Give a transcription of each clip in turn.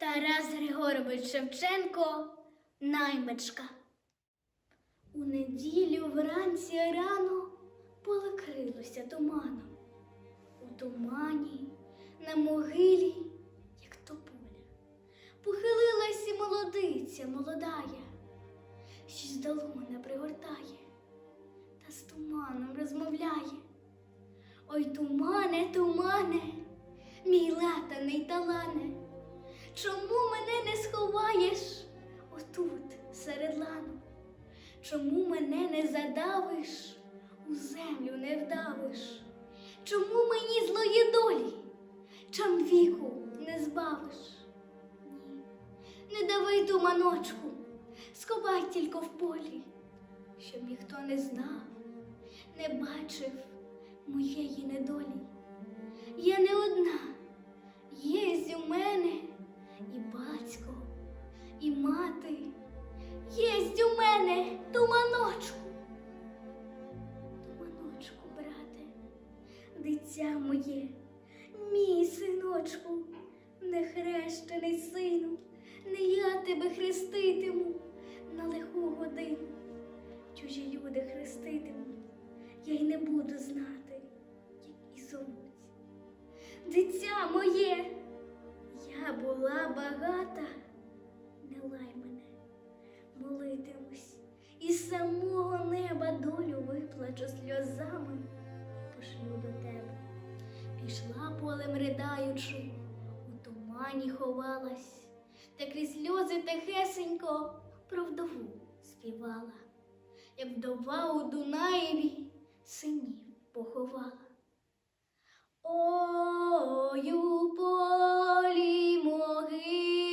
Тарас Григорович Шевченко наймичка. У неділю вранці рано поле крилося туманом. У тумані на могилі, як тополя, похилилась і молодиця молодая, щось долоня пригортає та з туманом розмовляє. Ой, тумане, тумане, мій латаний талане, чому мене не сховаєш отут серед лану? Чому мене не задавиш, у землю не вдавиш? Чому мені злої долі, чам віку не збавиш? Ні, не дави туманочку, сховай тільки в полі, щоб ніхто не знав, не бачив моєї недолі. Я не одна, єсть у мене і батько, і мати, єсть у мене туманочку. Туманочку, брате, дитя моє, мій синочку, нехрещений сину, не я тебе хреститиму на лиху годину. Чужі люди хреститимуть, я й не буду знати, як і зовуть. Дитя моє, я була багата, не лай мене, молитимусь, і самого неба долю виплачу сльозами, пошлю до тебе. Пішла полем ридаючи, у тумані ховалась, та крізь сльози тихесенько про вдову співала, як вдова у Дунаєві синів поховала. Ой, у полі могила,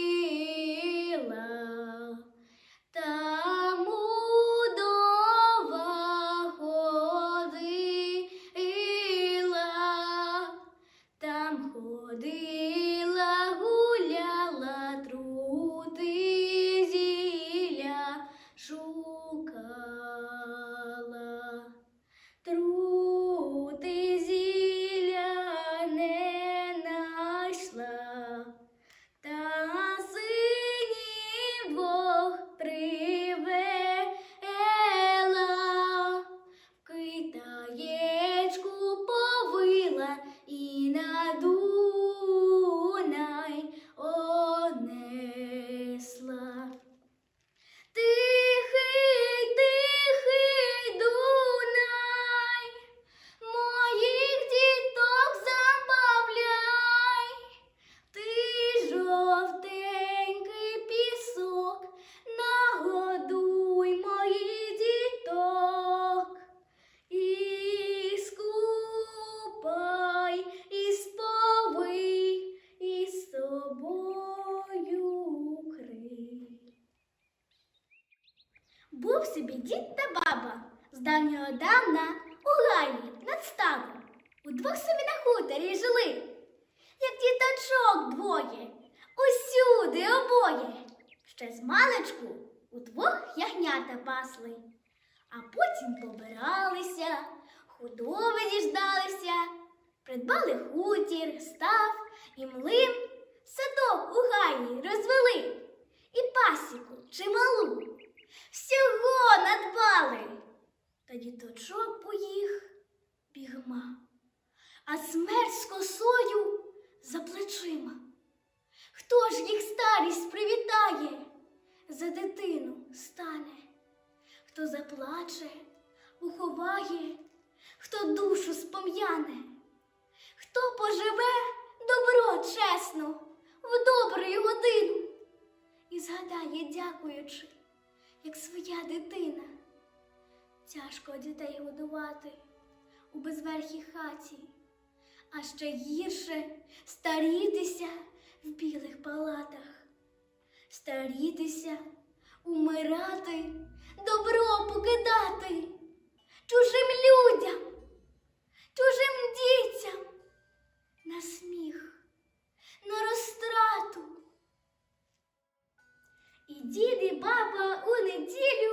і млин, садок у гаї розвели і пасіку чималу всього надбали. Та діточок поїх бігма, а смерть з косою за плечима. Хто ж їх старість привітає, за дитину стане, хто заплаче, уховає, хто душу спом'яне, хто поживе добро чесно в добру годину. І згадає, дякуючи як своя дитина. Тяжко дітей годувати у безверхій хаті, а ще гірше старітися в білих палатах, старітися, умирати, добро покидати чужим людям, баба у неділю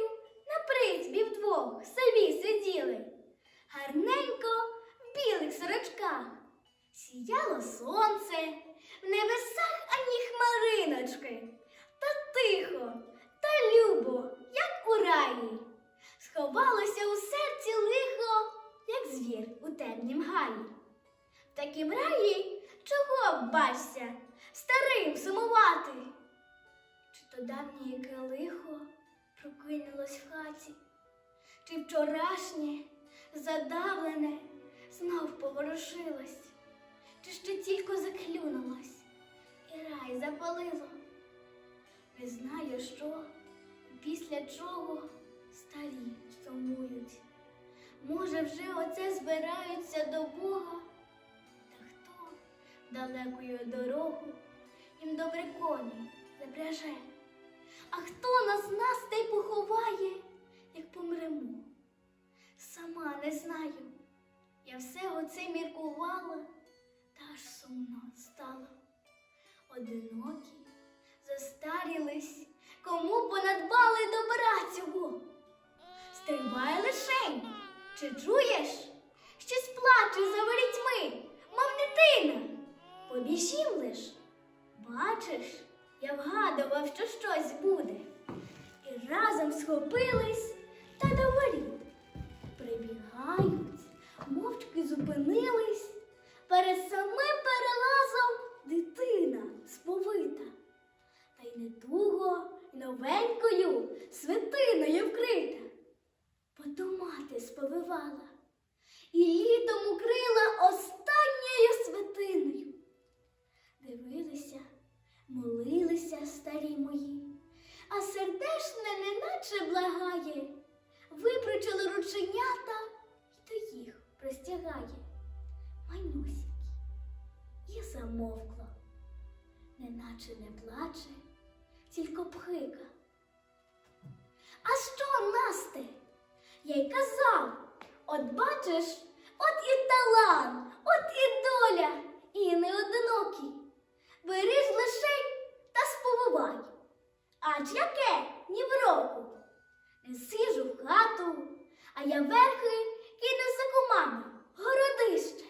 чи ще тільки заклюнулось і рай запалило. Не знаю, що, після чого старі сумують. Може, вже оце збираються до Бога, та хто далекою дорогу їм добре коні запряже? А хто нас нас та й поховає, як помремо? Сама не знаю. Я все оце міркувала, та аж сумно стало. Одинокі, застарілись, кому понадбали добра цього. Стривай лишень, чи чуєш? Щось плаче за ворітьми, мов дитина. Побіжім лиш, бачиш, я вгадував, що щось буде. І разом схопились та до воріт. Прибігають, мовчки зупинились. Перед самим перелазом дитина сповита. Та й не туго, й новенькою свитиною вкрита. Бо мати сповивала і літом укрила останньою свитиною. Дивилися, молилися старі мої, а сердешне неначе благає, випручили рученята й до їх простягає. І замовкла, неначе не плаче, тільки пхика. А що, Насте? Я й казав, от бачиш, от і талант, от і доля, і не. Бери ж лишень та сповивай. Аж яке ні в року. Не сижу в хату, а я верхи кину за комами, городище.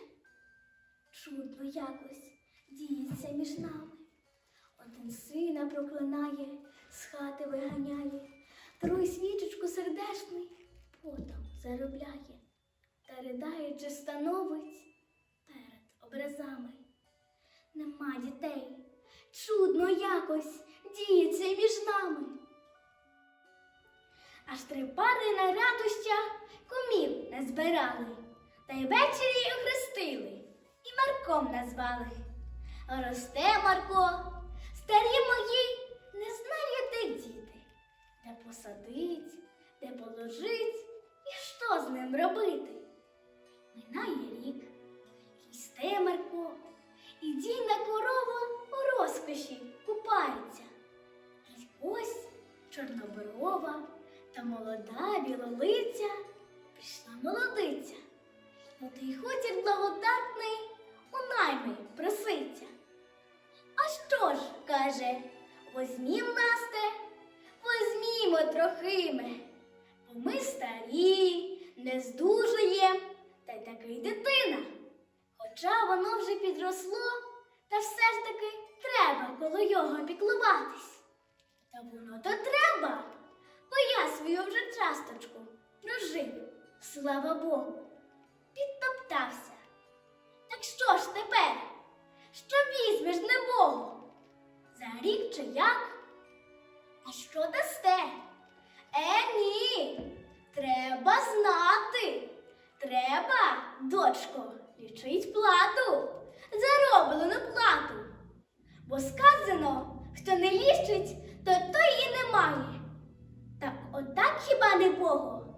Чудно якось діється між нами. Один сина проклинає, з хати виганяє, другий свічечку сердешний потом заробляє, та ридаючи становить перед образами. Нема дітей, чудно якось діється між нами. Аж три пари на радощах кумів назбирали, та й ввечері охрестили і Марком назвали. Росте Марко, старі мої, не знаю, де діти, де посадить, де положить і що з ним робити. Минає рік, росте Марко, і дійна корова у розкоші купається. І ось чорноброва та молода білолиця прийшла молодиця. На той хутір благодатний у найми проситься. А що ж, каже, возьмім Насте, возьмімо трохиме, бо ми старі, не здужуєм, та й таки дитина. Хоча воно вже підросло, та все ж таки треба коло його піклуватись. Та воно то треба, бо я свою вже часточку прожив, слава Богу, підтоптався. Так що ж тепер? Що візьмеш небого? За рік чи як? А що дасте? Е, ні, треба знати. Треба, дочко, лічить плату, зароблену плату. Бо сказано, хто не лічить, то той і не має. Так отак хіба не Богу?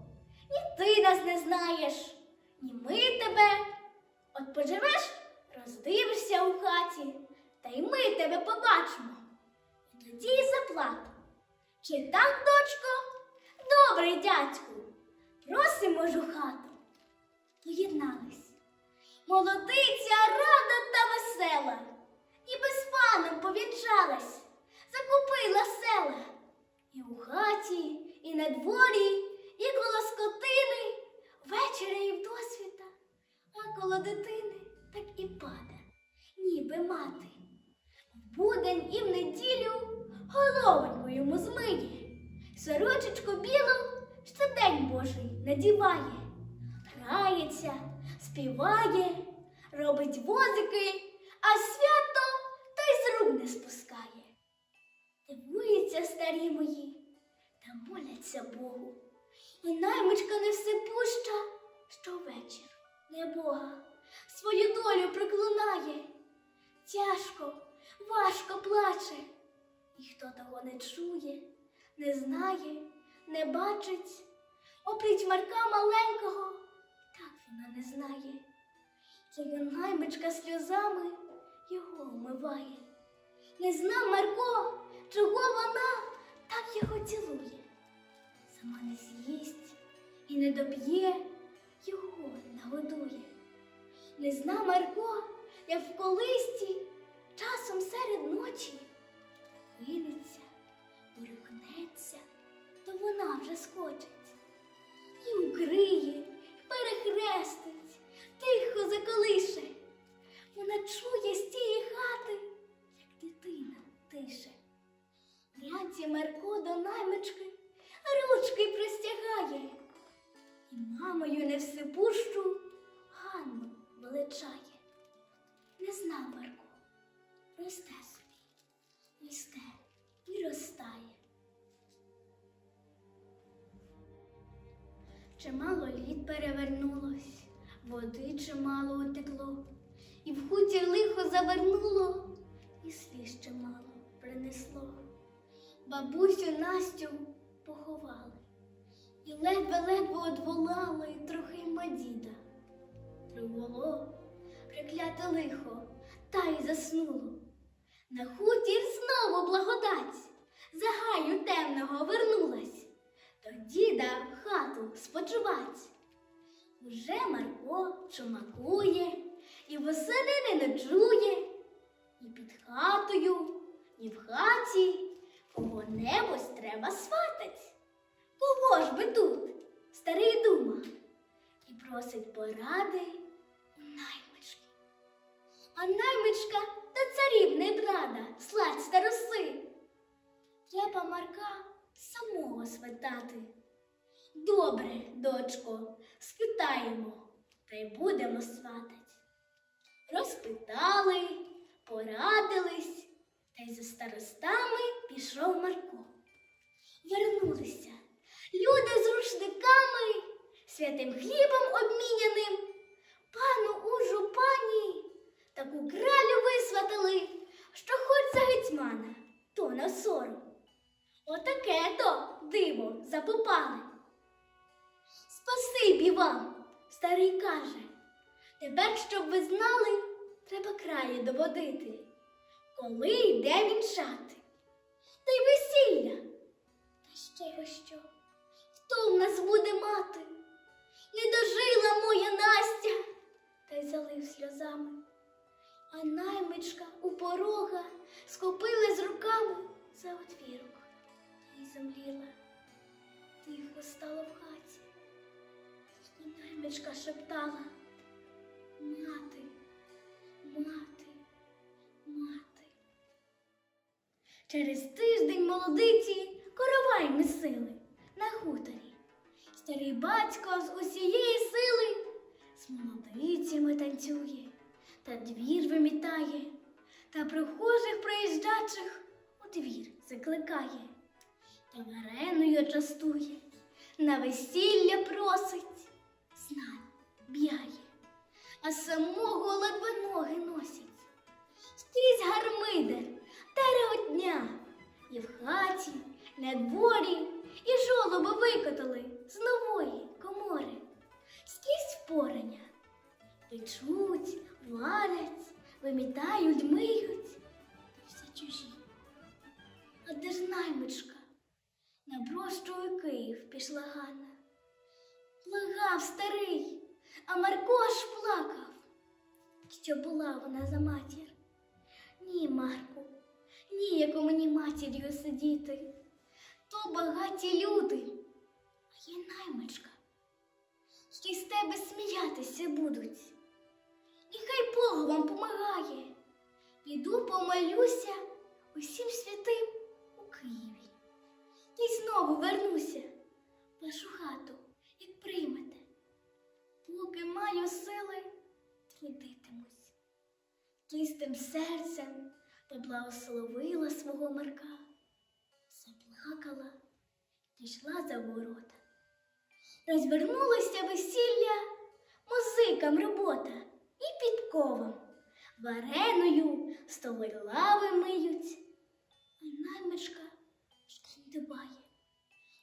Ні ти нас не знаєш, ні ми тебе. От поживеш, роздивишся у хаті, та й ми тебе побачимо. І тоді й. Чи так, дочко? Добрий дядьку, просимо ж у хату. Поєднались. Молодиця рада та весела, ніби з паном повінчалась, закупила села. І у хаті, і на дворі, і коло скотини, ввечері і вдосвіта, а коло дитини так і пада, ніби мати. В будень і в неділю головоньку йому змиє, сорочечку білу щодень Божий надіває, грається, співає, робить возики, а свято та й з рук не спускає. Дивуються старі мої та моляться Богу. І наймичка не все пуща, щовечір не Бога свою долю приклинає. Тяжко, важко плаче, ніхто того не чує, не знає, не бачить. Опліть Марка маленького, так вона не знає. Твоя наймичка сльозами його вмиває. Не зна Марко, чого вона так його цілує. Сама не з'їсть і не доб'є, його нагодує. Не зна Марко, як в колисті часом серед ночі кинеться, урюкнеться, то вона вже скочить і укриє, перехрестить, тихо заколише. Вона чує з тієї хати, як дитина тише. Вранці Марко до наймички ручки простягає, і мамою не всепущу Ганну величає. Не знав Марко, росте собі, росте і ростає. Чимало літ перевернулось, води чимало утекло, і в хутір лихо завернуло, і сліз чимало принесло. Бабусю Настю поховали, і ледве-ледве одволали трохи й мадіда. Прикляте лихо, та й заснуло. На хутір знову благодать, за гаю темного вернулась, до діда хату спочивать. Уже Марко чумакує, і восени не ночує, і під хатою, і в хаті кого-небудь треба сватать. Кого ж би тут, старий дума, і просить поради А та царів не брада, сладь староси. Треба Марка самого сватати. Добре, дочко, спитаємо, та й будемо сватать. Розпитали, порадились, та й за старостами пішов Марко. Вернулися люди з рушниками, святим хлібом обміняним, пану ужу пані, таку кралю висватали, що хоч за гетьмана, то на сором. Отаке то диво запопали. Спасибі вам, старий каже. Тепер, щоб ви знали, треба краї доводити, коли йде вінчати. Та й весілля. Та ще й що? Хто в нас буде мати? Не дожила моя Настя, та й залив сльозами. А наймичка у порога схопила з руками за отвірок і замліла. Тихо стало в хаті. І наймичка шептала Мати, мати, мати. Через тиждень молодиці коровай месили на хуторі. Старий батько з усієї сили з молодицями танцює, та двір вимітає, та прохожих проїжджачих у двір закликає, та вареною частує, на весілля просить, знань б'яє, а самого ледве ноги носять. Скрізь гармидер та реготня, і в хаті, на дворі, і жолоби викотали з нової комори. Скрізь впорання. Печуть, варять, вимітають, миють, та все чужі. А де ж наймичка? На брощу Київ пішла Ганна. Благав старий, а Марко аж плакав, що була вона за матір. Ні, Марку, ніяко мені матір'ю сидіти. То багаті люди, а є наймичка, що й з тебе сміятися будуть. І хай Бог вам помагає. Піду помолюся усім святим у Києві. Й знову вернуся в вашу хату, як приймете. поки маю сили, трудитимусь. Чистим серцем поблагословила свого Марка, заплакала, пішла за ворота. Розвернулося весілля, музикам робота і підковам. Вареною столи лави миють. А наймичка шкандибає,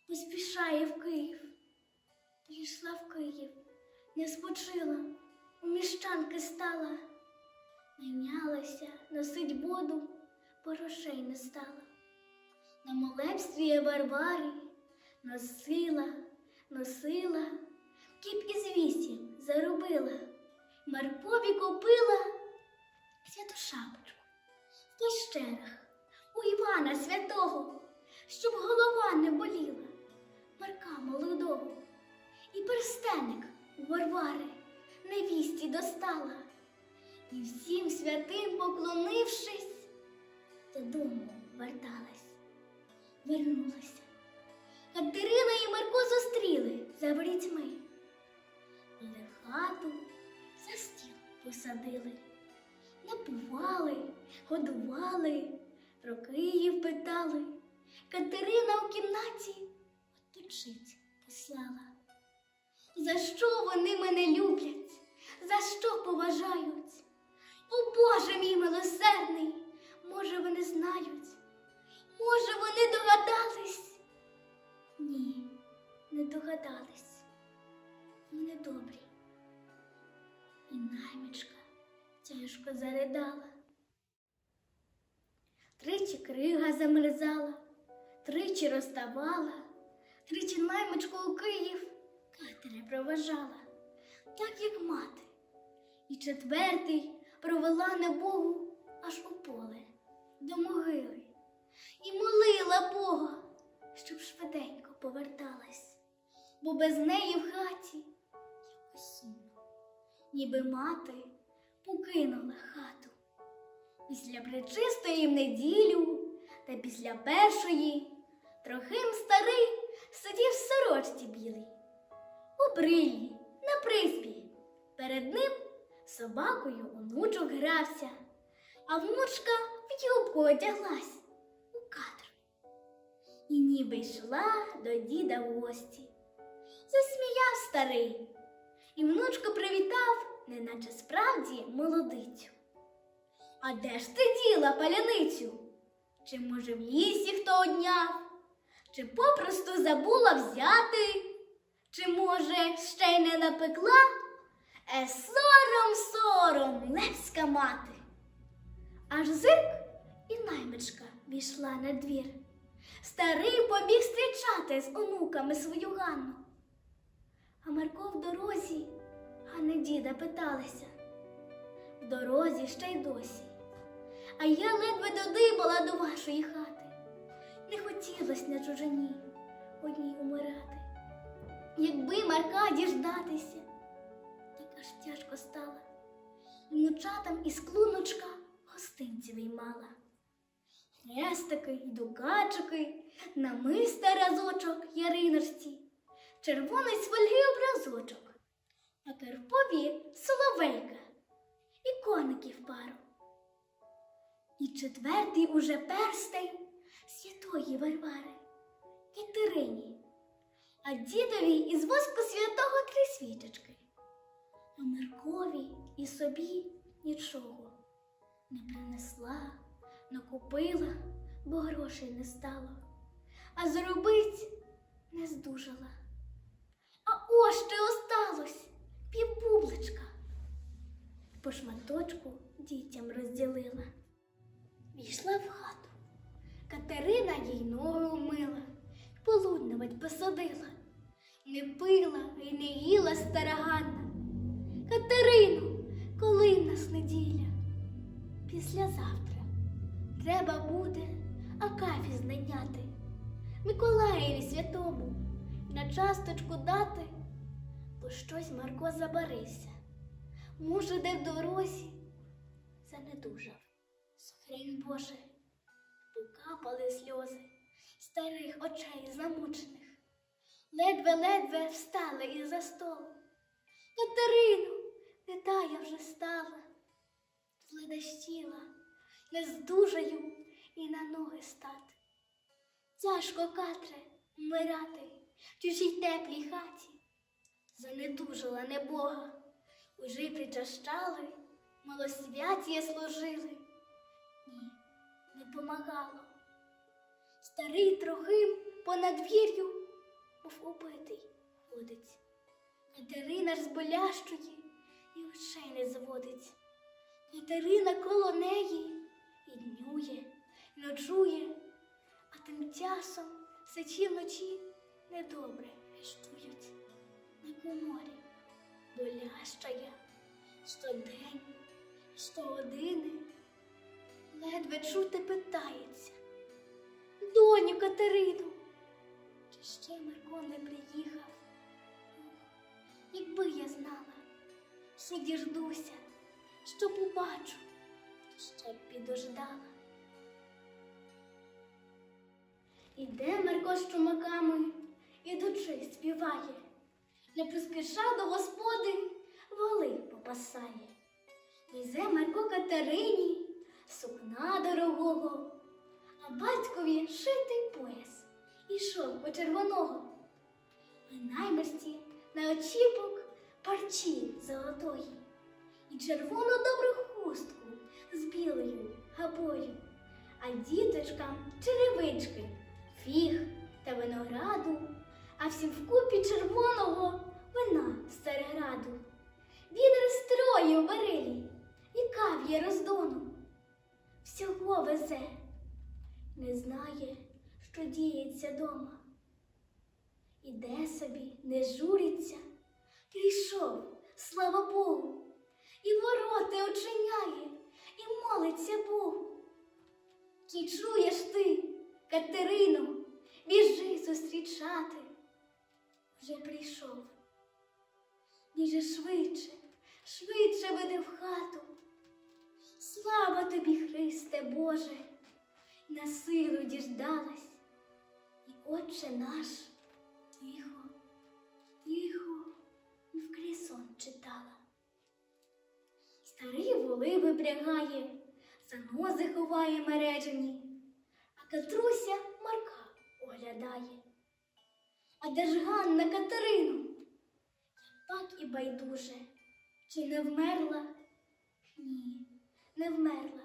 поспішає в Київ. Прийшла в Київ, не спочила, у міщанки стала. Найнялася носить воду, порошей не стала. На молебстві Варварі носила, носила, кіп із вісім заробила, Маркові купила святу шапочку в пещерах у Івана святого, щоб голова не боліла, Марка молодого, і перстеник у Варвари невісті достала. І всім святим поклонившись, додому верталась, вернулася. Катерина і Марко зустріли за ворітьми. Але хату посадили, напували, годували, про Київ питали. Катерина у кімнаті оточить послала. За що вони мене люблять? За що поважають? О Боже мій милосердний, може, вони знають, може, вони догадались? Ні, не догадались. Вони добрі. І наймичка тяжко заридала. Тричі крига замерзала, тричі розставала, тричі наймичку у Київ катери проважала, так як мати. І четвертий провела небогу аж у поле до могили і молила Бога, щоб швиденько поверталась, бо без неї в хаті сумно, ніби мати покинула хату. Після причистої в неділю та після першої трохим старий сидів в сорочці білій, у брилі, на приспі. Перед ним собакою онучок грався, а внучка в юбку одяглась у кадр. І ніби йшла до діда в гості. Засміяв старий, і внучку привітав, неначе справді молодицю. А де ж ти діла паляницю? Чи, може, в лісі хто одняв? Чи попросту забула взяти? Чи, може, ще й не напекла? Е, сором, сором, левська мати. Аж зирк і наймичка війшла на двір. Старий побіг зустрічати з онуками свою Ганну. А Марко в дорозі Ганни діда питалися. В дорозі ще й досі. А я ледве додибала до вашої хати. Не хотілось на чужині одній умирати. Якби Марка діждатися, так аж тяжко стало. Внучатам із клуночка гостинці виймала. Хрестики й дукачики, намиста разочок яриночці, червоний свольги образочок, а керпові соловейка і коників пару. І четвертий уже перстень святої Варвари, Катерині, а дідові із воску святого три свічечки, а Миркові і собі нічого не принесла, накупила, бо грошей не стало, а зробить не здужала. А ще осталось півбубличка. По шматочку дітям розділила. Війшла в хату. Катерина їй ноги умила, полудневать посадила. Не пила і не їла стара Ганна. Катерину, коли в нас неділя? Післязавтра треба буде Акафі знайняти, Миколаєві святому на часточку дати, бо щось Марко забарився. Може, де в дорозі занедужав. Сохрень Боже, покапали сльози старих очей замучених, ледве-ледве встали із за столу. Катерину, не та я вже стала, зледащила, не здужаю і на ноги стати. Тяжко, Катре, вмирати в чужій теплій хаті. Занедужила небога, уже причащали, малосвяття служили. Ні, не помагало. Старий трохим по надвір'ю, мов убитий, ходить. Катерина ж з болящої і очей не зводить. Катерина коло неї і днює, і ночує, а тим часом сечі вночі недобре віщують. На коморі болящая, щодень, щогодини, ледве чути питається. Доню Катерину, чи ще Марко не приїхав? Якби я знала, що діждуся, що побачу, ще б підождала. Іде Марко з чумаками, ідучи, співає, не поспіша до господи, воли попасає. Везе Марко Катерині сукна дорогого, а батькові шитий пояс ішов по червоного. А наймичці на очіпок парчі золотої і червону добру хустку з білою габою, а діточкам черевички, фіг та винограду, а всім вкупі червоного вина з цареграду. Відер строю в берилі і кав'є роздону. Всього везе, не знає, що діється дома. Іде собі, не журиться, прийшов, слава Богу, і вороти очиняє, і молиться Богу. Чи чуєш ти, Катерину, біжи зустрічати? Вже прийшов. Біже швидше, швидше веди в хату. Слава тобі, Христе Боже, на силу діждалась, і Отче наш тихо, тихо, в крісон читала. Старий воли випрягає, занози ховає мережені, а Катруся Марка оглядає. А де ж Ганна Катерину? Так і байдуже, чи не вмерла? Ні, не вмерла,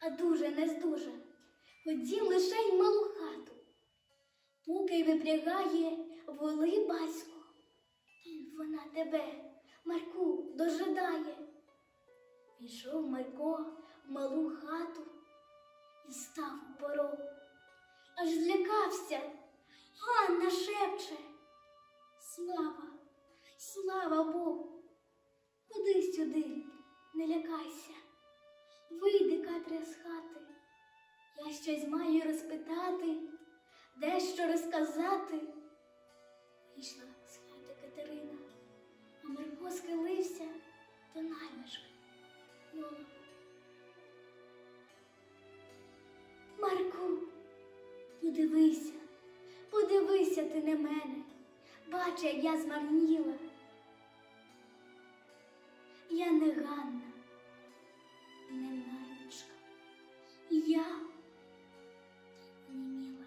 а дуже не здужа. Ходім лише й малу хату. Поки випрягає воли батько, вона тебе, Марку, дожидає. Пішов Марко в малу хату і став у порог. Аж злякався, Ганна шепче. Слава, слава Богу. Ходи сюди, не лякайся. Вийди, Катре, з хати. Я щось маю розпитати, дещо розказати. Вийшла з хати Катерина, а Марко схилився до наймички. Мова. Марку, подивися, подивися ти на мене. Бач, як я змарніла. Я не Ганна, не наймичка. Я оніміла.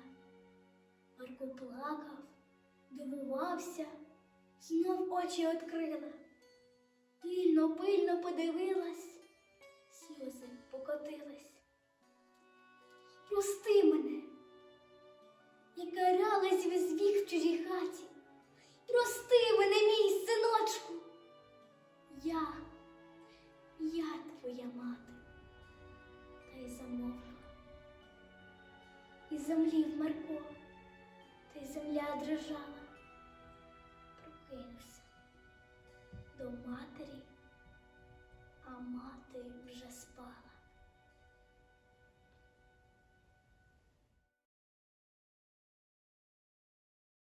Марко плакав, дивувався, знов очі відкрила. Пильно, пильно подивилась, сльози покотилась. Прости мене, я каралась весь вік в чужій хаті. Прости мене, мій синочку. Я, я твоя мати, та й замовкла. І землів Марко, та й земля дрижала. Прокинувся до матері, а мати.